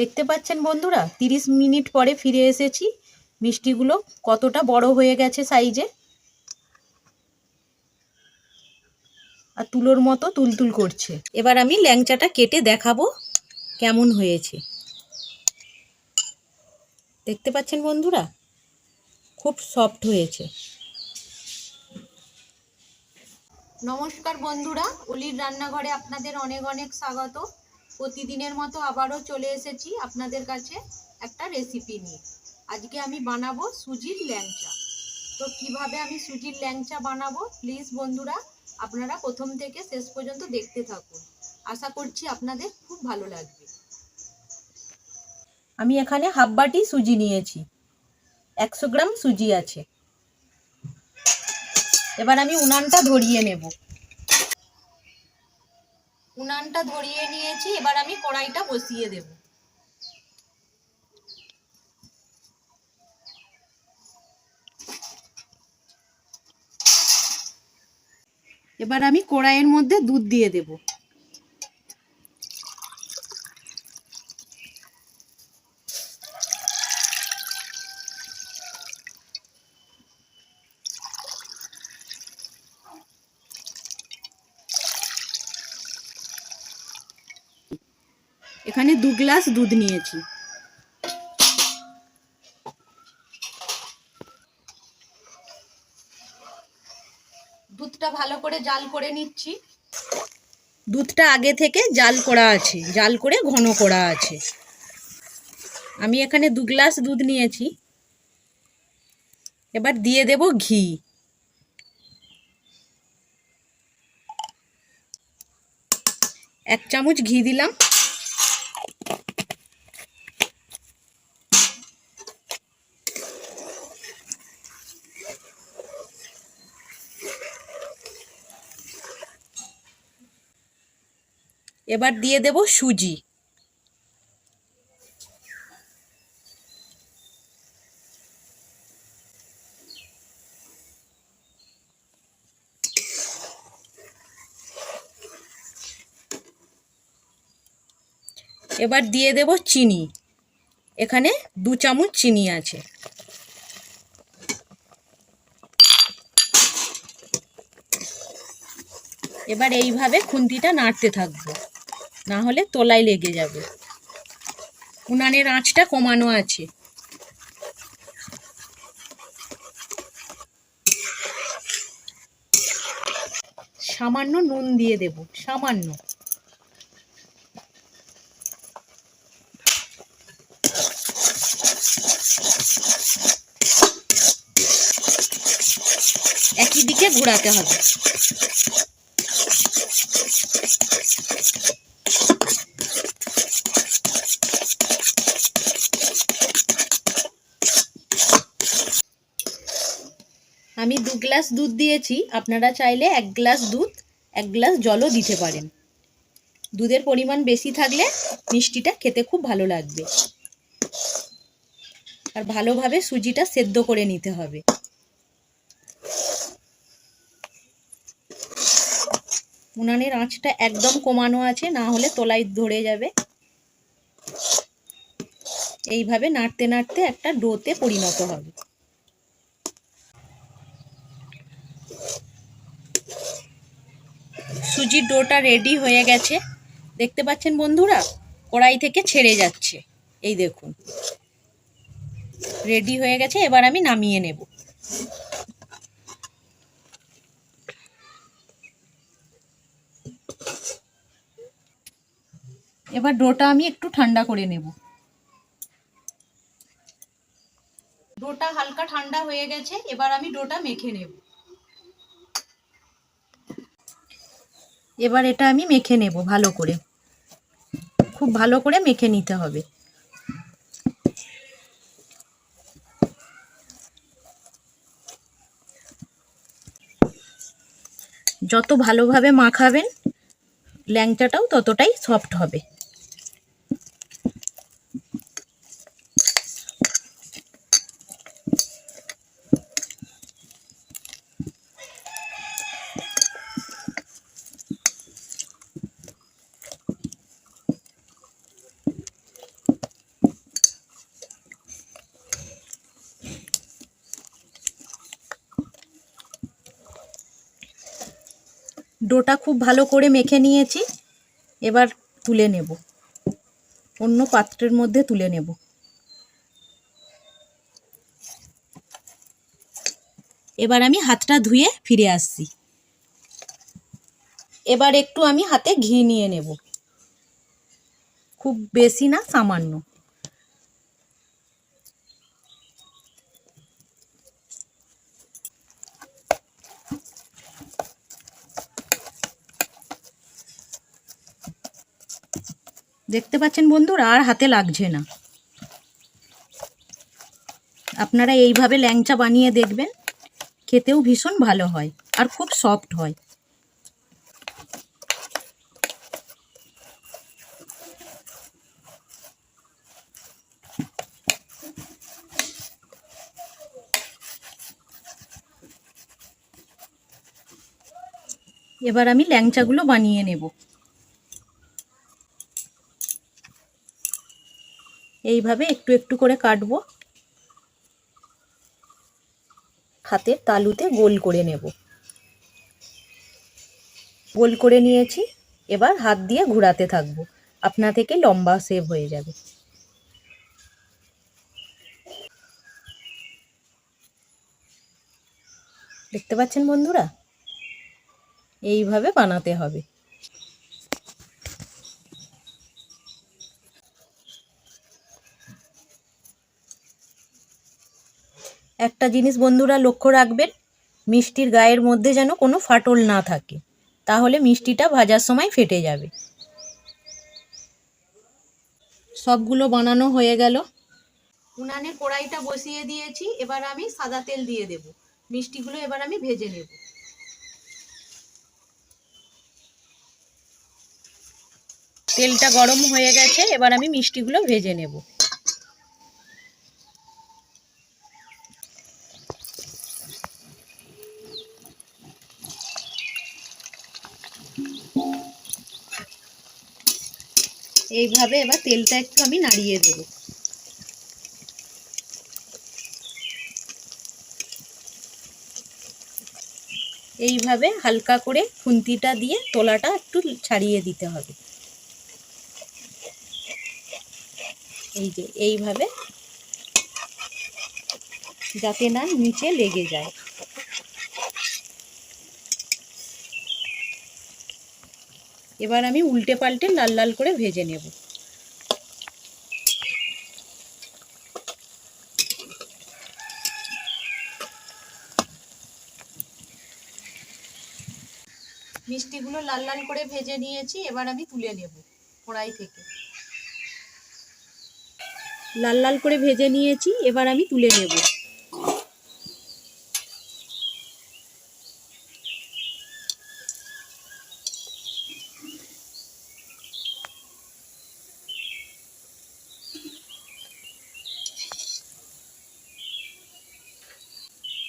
দেখতে পাচ্ছেন বন্ধুরা, তিরিশ মিনিট পরে ফিরে এসেছি। মিষ্টিগুলো কতটা বড় হয়ে গেছে সাইজে আর তুলোর মতো তুলতুল করছে। এবার আমি ল্যাংচাটা কেটে দেখাবো কেমন হয়েছে। দেখতে পাচ্ছেন বন্ধুরা, খুব সফট হয়েছে। নমস্কার বন্ধুরা, অলির রান্নাঘরে আপনাদের অনেক অনেক স্বাগত। প্রতিদিনের মতো আবারও চলে এসেছি আপনাদের কাছে একটা রেসিপি নিয়ে। আজকে আমি বানাবো সুজির ল্যাংচা। তো কীভাবে আমি সুজির ল্যাংচা বানাবো? প্লিজ বন্ধুরা, আপনারা প্রথম থেকে শেষ পর্যন্ত দেখতে থাকুন। আশা করছি আপনাদের খুব ভালো লাগবে। আমি এখানে হাফ বাটি সুজি নিয়েছি। একশো গ্রাম সুজি আছে। এবার আমি উনানটা ধরিয়ে নেব। উনানটা ধরিয়ে নিয়েছি, এবার আমি কড়াইটা বসিয়ে দেব। এবার আমি কড়াইয়ের মধ্যে দুধ দিয়ে দেব। এখানে দু গ্লাস দুধ নিয়েছি। দুধটা ভালো করে জাল করে নিচ্ছি। দুধটা আগে থেকে জাল করা আছে জাল করে ঘন করা আছে। আমি এখানে দু গ্লাস দুধ নিয়েছি। এবার দিয়ে দেব ঘি। এক চামচ ঘি দিলাম। এবার দিয়ে দেব সুজি। এবার দিয়ে দেব চিনি। এখানে দু চামচ চিনি আছে। এবার এইভাবে খুন্তিটা নাড়তে থাকব। না হলে তোলায় লেগে যাবে। উনানের আঁচটা কমানো আছে। সামান্য নুন দিয়ে দেব, সামান্য। একই দিকে ঘোরাতে হবে। আমি দু গ্লাস দুধ দিয়েছি, আপনারা চাইলে এক গ্লাস দুধ, এক গ্লাস জলও দিতে পারেন। দুধের পরিমাণ বেশি থাকলে মিষ্টিটা খেতে খুব ভালো লাগবে। আর ভালোভাবে সুজিটা সেদ্ধ করে নিতে হবে। উনানের আঁচটা একদম কমানো আছে, না হলে তোলাই ধরে যাবে। এইভাবে নাড়তে নাড়তে একটা ডোতে পরিণত হবে। সুজির ডোটা রেডি হয়ে গেছে। দেখতে পাচ্ছেন বন্ধুরা, কড়াই থেকে ছেড়ে যাচ্ছে। এই দেখুন। রেডি হয়ে গেছে, এবার আমি নামিয়ে নেব। এবার ডোটা আমি একটু ঠান্ডা করে নেব। ডোটা হালকা ঠান্ডা হয়ে গেছে, এবার আমি ডোটা মেখে নেব। এবার এটা আমি মেখে নেব ভালো করে। খুব ভালো করে মেখে নিতে হবে। যত ভালোভাবে মাখাবেন, ল্যাংচাটাও ততটাই সফট হবে। ডোটা খুব ভালো করে মেখে নিয়েছি। এবার তুলে নেব। অন্য পাত্রের মধ্যে তুলে নেব। এবার আমি হাতটা ধুয়ে ফিরে আসছি। এবার একটু আমি হাতে ঘি নিয়ে নেব। খুব বেশি না, সামান্য। দেখতে পাচ্ছেন বন্ধুরা, আর হাতে লাগছে না। আপনারা এইভাবে ল্যাংচা বানিয়ে দেখবেন, খেতেও ভীষণ ভালো হয় আর খুব সফট হয়। এবার আমি ল্যাংচাগুলো বানিয়ে নেব। এইভাবে একটু একটু করে কাটবো। হাতের তালুতে গোল করে নেব। গোল করে নিয়েছি, এবার হাত দিয়ে ঘোরাতে থাকব। আপনা থেকে লম্বা সেভ হয়ে যাবে। দেখতে পাচ্ছেন বন্ধুরা? এইভাবে বানাতে হবে। একটা জিনিস বন্ধুরা লক্ষ্য রাখবেন, মিষ্টির গায়ের মধ্যে যেন কোনো ফাটল না থাকে। তাহলে মিষ্টিটা ভাজার সময় ফেটে যাবে। সবগুলো বানানো হয়ে গেল। উনানে কড়াইটা বসিয়ে দিয়েছি, এবার আমি সাদা তেল দিয়ে দেব। মিষ্টিগুলো এবার আমি ভেজে নেব। তেলটা গরম হয়ে গেছে, এবার আমি মিষ্টিগুলো ভেজে নেব। এইভাবে এবার তেলটা একটু আমি নাড়িয়ে দেব। এইভাবে হালকা করে খুন্তিটা দিয়ে তোলাটা একটু ছাড়িয়ে দিতে হবে। এই যে, এইভাবে যাতে না নিচে লেগে যায়। এবার আমি উল্টে পাল্টে লাল লাল করে ভেজে নেব। মিষ্টিগুলো লাল লাল করে ভেজে নিয়েছি, এবার আমি তুলে নেব কড়াই থেকে। লাল লাল করে ভেজে নিয়েছি, এবার আমি তুলে নেব।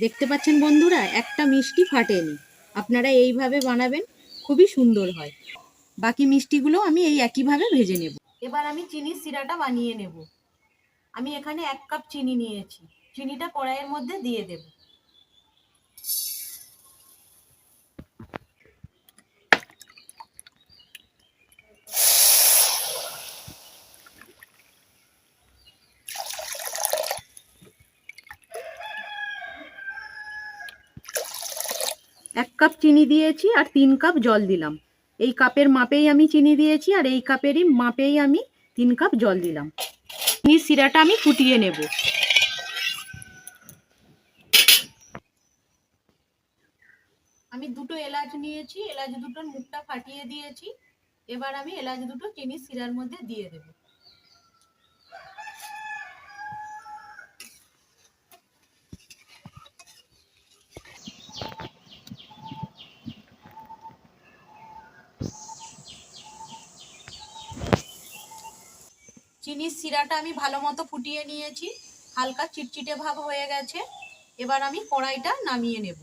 দেখতে পাচ্ছেন বন্ধুরা, একটা মিষ্টি ফাটেনি। আপনারা এইভাবে বানাবেন, খুবই সুন্দর হয়। বাকি মিষ্টিগুলো আমি এই একইভাবে ভেজে নেব। এবার আমি চিনির সিরাটা বানিয়ে নেব। আমি এখানে এক কাপ চিনি নিয়েছি। চিনিটা কড়াইয়ের মধ্যে দিয়ে দেব। এক কাপ চিনি দিয়েছি আর তিন কাপ জল দিলাম। এই কাপের মাপেই আমি চিনি দিয়েছি আর এই কাপেরই মাপেই আমি তিন কাপ জল দিলাম। চিনির সিরাটা আমি ফুটিয়ে নেব। আমি দুটো এলাচ নিয়েছি, এলাচ দুটোর মুখটা ফাটিয়ে দিয়েছি। এবার আমি এলাচ দুটো চিনির সিরার মধ্যে দিয়ে দেব চিনির সিরাটা আমি ভালো মতো ফুটিয়ে নিয়েছি। হালকা চিটচিটে ভাব হয়ে গেছে। এবার আমি কড়াইটা নামিয়ে নেব।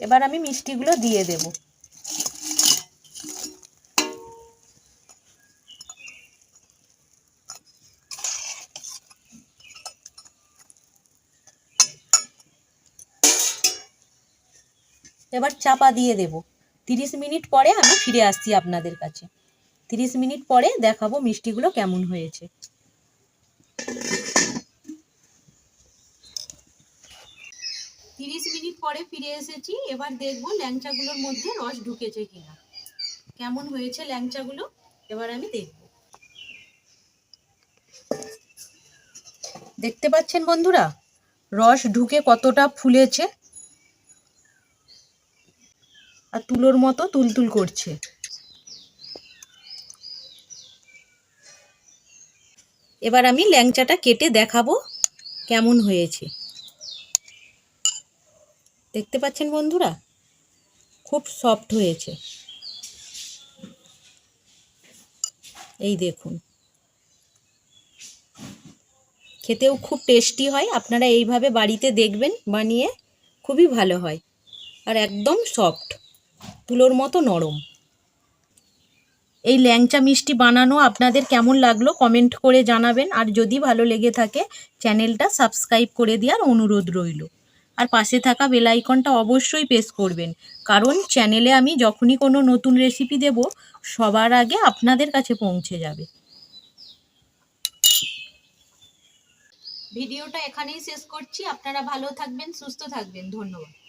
এবার আমি মিষ্টিগুলো দিয়ে দেব। এবার চাপা দিয়ে দেব। তিরিশ মিনিট পরে আমি ফিরে আসছি আপনাদের কাছে। তিরিশ মিনিট পরে দেখাবো মিষ্টিগুলো কেমন হয়েছে। তিরিশ মিনিট পরে ফিরে এসেছি। এবার দেখব ল্যাংচাগুলোর মধ্যে রস ঢুকেছে কিনা। কেমন হয়েছে ল্যাংচাগুলো? এবার আমি দেখব। দেখতে পাচ্ছেন বন্ধুরা? রস ঢুকে কতটা ফুলেছে। আর তুলোর মতো তুলতুল করছে। এবার আমি ল্যাংচাটা কেটে দেখাবো কেমন হয়েছে। দেখতে পাচ্ছেন বন্ধুরা? খুব সফট হয়েছে। এই দেখুন। খেতেও খুব টেস্টি হয়। আপনারা এইভাবে বাড়িতে দেখবেন, বানিয়ে খুবই ভালো হয়। আর একদম সফট। তুলোর মতো নরম। এই ল্যাংচা মিষ্টি বানানো আপনাদের কেমন লাগল কমেন্ট করে জানাবেন। আর যদি ভালো লেগে থাকে, চ্যানেলটা সাবস্ক্রাইব করে দেওয়ার অনুরোধ রইল। আর পাশে থাকা বেল আইকনটা অবশ্যই প্রেস করবেন। কারণ চ্যানেলে আমি যখনই কোনো নতুন রেসিপি দেব, সবার আগে আপনাদের কাছে পৌঁছে যাবে। ভিডিওটা এখানেই শেষ করছি। আপনারা ভালো থাকবেন, সুস্থ থাকবেন। ধন্যবাদ।